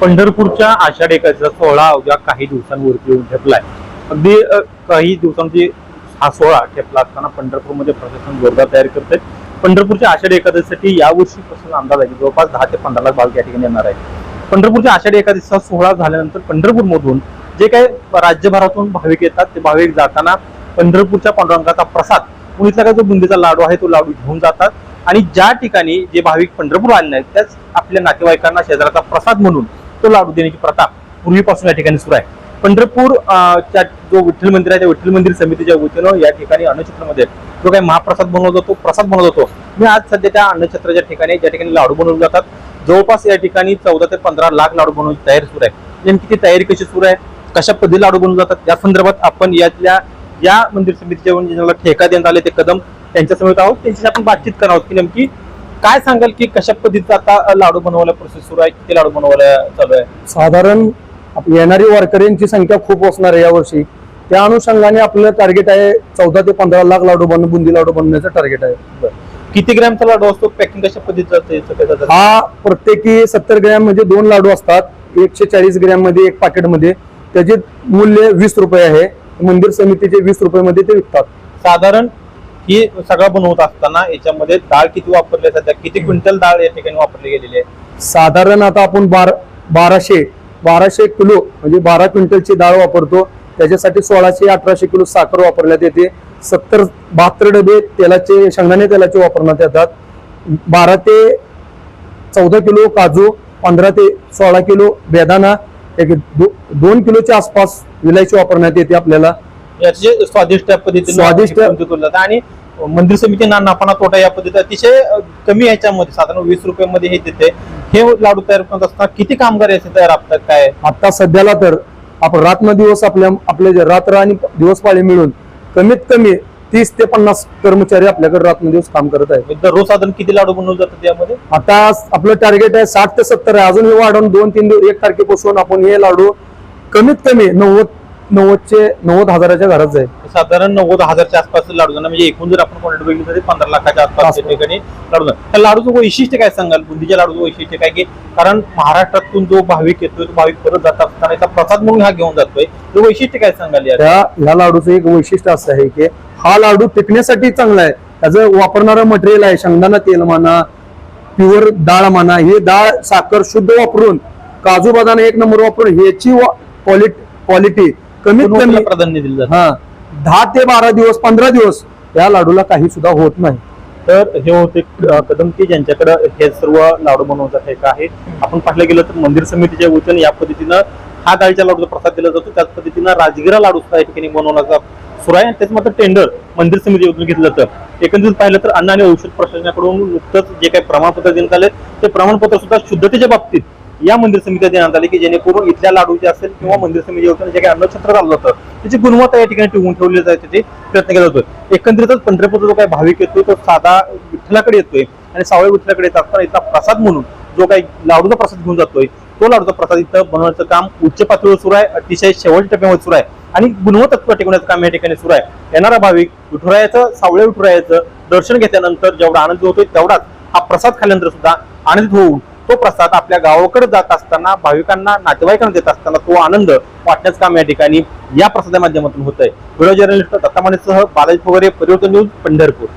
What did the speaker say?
पंढरपूरच्या आषाढ एकादशीचा सोहळा अवघ्या काही दिवसांवरती येऊन ठेपलाय. अगदी काही दिवसांची हा सोहळा ठेपला असताना पंढरपूरमध्ये प्रशासन जोरदार तयारी करते पंढरपूरच्या आषाढी एकादशीसाठी यावर्षी प्रशासन अंदाज आहे जवळपास दहा ते पंधरा लाख भाविक या ठिकाणी येणार आहे पंढरपूरच्या आषाढी एकादशीचा सोहळा झाल्यानंतर पंढरपूरमधून जे काही राज्यभरातून भाविक येतात ते भाविक जाताना पंढरपूरच्या पांडुरंगाचा प्रसाद पुणीतला काय जो बुंदीचा लाडू आहे तो लाडू घेऊन जातात. आणि ज्या ठिकाणी जे भाविक पंढरपूर आले नाहीत त्याच आपल्या नातेवाईकांना शेजाराचा प्रसाद म्हणून तो लाडू देण्याची प्रथा पूर्वीपासून या ठिकाणी सुरू आहे. पंढरपूर च्या जो विठ्ठल मंदिर आहे त्या विठ्ठल मंदिर समितीच्या वतीनं या ठिकाणी अन्नछत्रामध्ये जो काही महाप्रसाद बनवला जातो प्रसाद बनवला जातो. मी आज सध्या त्या अन्नछत्राच्या ठिकाणी ज्या ठिकाणी लाडू बनवले जातात जवळपास या ठिकाणी चौदा ते पंधरा लाख लाडू बनवण्याची तयारी सुरू आहे. नेमकी ती तयारी कशी सुरू आहे? कशा पद्धती लाडू बनवले जातात? या संदर्भात आपण यातल्या या मंदिर समितीच्या ठेका देण्यात आले ते कदम त्यांच्यासमोर आहोत. त्यांच्याशी आपण बातचीत करणार आहोत की नेमकी काय सांगाल की कशा पद्धतीचा आता लाडू बनवायला प्रोसेस सुरू आहे? किती लाडू बनवायला चालू आहे? साधारण येणारी वारकऱ्यांची संख्या खूप असणार आहे यावर्षी. त्या अनुषंगाने आपलं टार्गेट आहे चौदा ते पंधरा लाख लाडू बन बुंदी लाडू बनवण्याचं टार्गेट आहे. किती ग्रॅमचा लाडू असतो? पॅकिंग कशा पद्धतीचं? हा प्रत्येकी सत्तर ग्रॅममध्ये दोन लाडू असतात. एकशे चाळीस ग्रॅममध्ये एक पाकिटमध्ये. त्याचे मूल्य वीस रुपये आहे. मंदिर समितीचे वीस रुपये मध्ये ते विकतात. साधारण ही सगळं बनवत असताना याच्यामध्ये डाळ किती वापरली सध्या? किती क्विंटल डाळ या ठिकाणी वापरली गेलेली आहे? साधारण आता आपण बार बाराशे बाराशे किलो म्हणजे बारा क्विंटलची डाळ वापरतो. त्याच्यासाठी सोळाशे अठराशे किलो साखर वापरण्यात येते. सत्तर बहात्तर डबे तेलाचे शेंगदाणे तेलाचे वापरण्यात येतात. बारा ते चौदा किलो काजू पंधरा ते सोळा किलो बेदाना एक दो- दोन किलोच्या आसपास विलायची वापरण्यात येते आपल्याला. याचे स्वादिष्ट पद्धतीने स्वादिष्ट- आणि मंदिर समिती ना नफा तोटा या पद्धती अतिशय कमी ह्याच्यामध्ये साधारण वीस रुपयामध्ये हे देते. हे लाडू तयार करत असताना किती कामगार याचे तयार असतात काय? आता सध्याला तर आपण रात्र दिवस आपल्या आपले जे रात्र आणि दिवस पाळी मिळून कमीत कमी तीस ते पन्नास कर्मचारी आपल्याकडे रात्र दिवस काम करत आहेत. म्हणजे दररोज साधारण किती लाडू बनवले जातात यामध्ये? आता आपलं टार्गेट आहे साठ ते सत्तर आहे. अजून हे वाढवून दोन तीन दिवस एक तारखेपासून आपण हे लाडू कमीत कमी नव्वद नव्वदचे नव्वद हजाराच्या घरात जाईल साधारण नव्वद हजारच्या आसपास लाडू जाणार म्हणजे एकूण जर आपण क्वांटिटी बघितली तर पंधरा लाखाच्या आसपास. त्या ठिकाणी लाडू. त्या लाडूचं वैशिष्ट्य काय सांगाल? बुंदीच्या लाडूचं वैशिष्ट्य काय की कारण महाराष्ट्रातून जो भाविक येतोय तो भाविक परत जात असताना याचा प्रसाद म्हणून हा घेऊन जातोय. तो वैशिष्ट्य काय सांगाल त्या ह्या लाडूचं एक वैशिष्ट्य असं आहे की हा लाडू टिकण्यासाठी चांगला आहे. त्याचं वापरणारं मटेरियल आहे शेंगदाणा तेल म्हणा प्युअर डाळ म्हणा हे डाळ साखर शुद्ध वापरून काजू बदाम एक नंबर वापरून ह्याची क्वालिटी कमीत कमी प्राधान्य दिलं जातं? हा दहा ते बारा दिवस पंधरा दिवस या लाडूला काही सुद्धा होत नाही. तर हे होते अ, कदम की ज्यांच्याकडे हे सर्व लाडू बनवण्याचा ठेका आहे. आपण पाहिलं गेलं तर मंदिर समितीच्या वतीने या पद्धतीनं हा डाळीच्या लाडूचा प्रसाद दिला जातो. त्याच पद्धतीनं राजगिरा लाडू सुद्धा या ठिकाणी बनवण्याचा सुरू आहे आणि त्याच मात्र टेंडर मंदिर समिती वतीने घेतलं जातं. एकंदरीत पाहिलं तर अन्न आणि औषध प्रशासनाकडून नुकतंच जे काही प्रमाणपत्र देण्यात आले ते प्रमाणपत्र सुद्धा शुद्धतेच्या बाबतीत या मंदिर समितीला देण्यात आली की जेणेकरून इथल्या लाडू जे असेल किंवा मंदिर समिती होतं जे काही अन्नछत्र चाललं होतं त्याची गुणवत्ता या ठिकाणी टिकवून ठेवली जाते ते प्रयत्न केला जातो एकंदरीतच पंढरपूरचा जो काही भाविक येतोय तो साधा विठ्ठलाकडे येतोय आणि सावळे विठ्ठलाकडे येत असताना इथला प्रसाद म्हणून जो काही लाडूचा प्रसाद घेऊन जातोय तो लाडूचा प्रसाद इथं बनवण्याचं काम उच्च पातळीवर सुरू आहे अतिशय शेवटच्या टप्प्यावर सुरू आहे आणि गुणवत्ता टिकवण्याचं काम या ठिकाणी सुरू आहे. येणारा भाविक विठुरायाचं सावळे विठुरायाचं दर्शन घेतल्यानंतर जेवढा आनंद होतोय तेवढाच हा प्रसाद खाल्ल्यानंतर सुद्धा आनंदित होऊन तो प्रसाद आपल्या गावाकडे जात असताना भाविकांना नातेवाईकांना देत असताना तो आनंद वाटण्याचं काम या ठिकाणी या प्रसादा माध्यमातून होत आहे व्हिडिओ जर्नलिस्ट दत्तामानेसह बालाजी वगैरे परिवर्तन न्यूज पंढरपूर.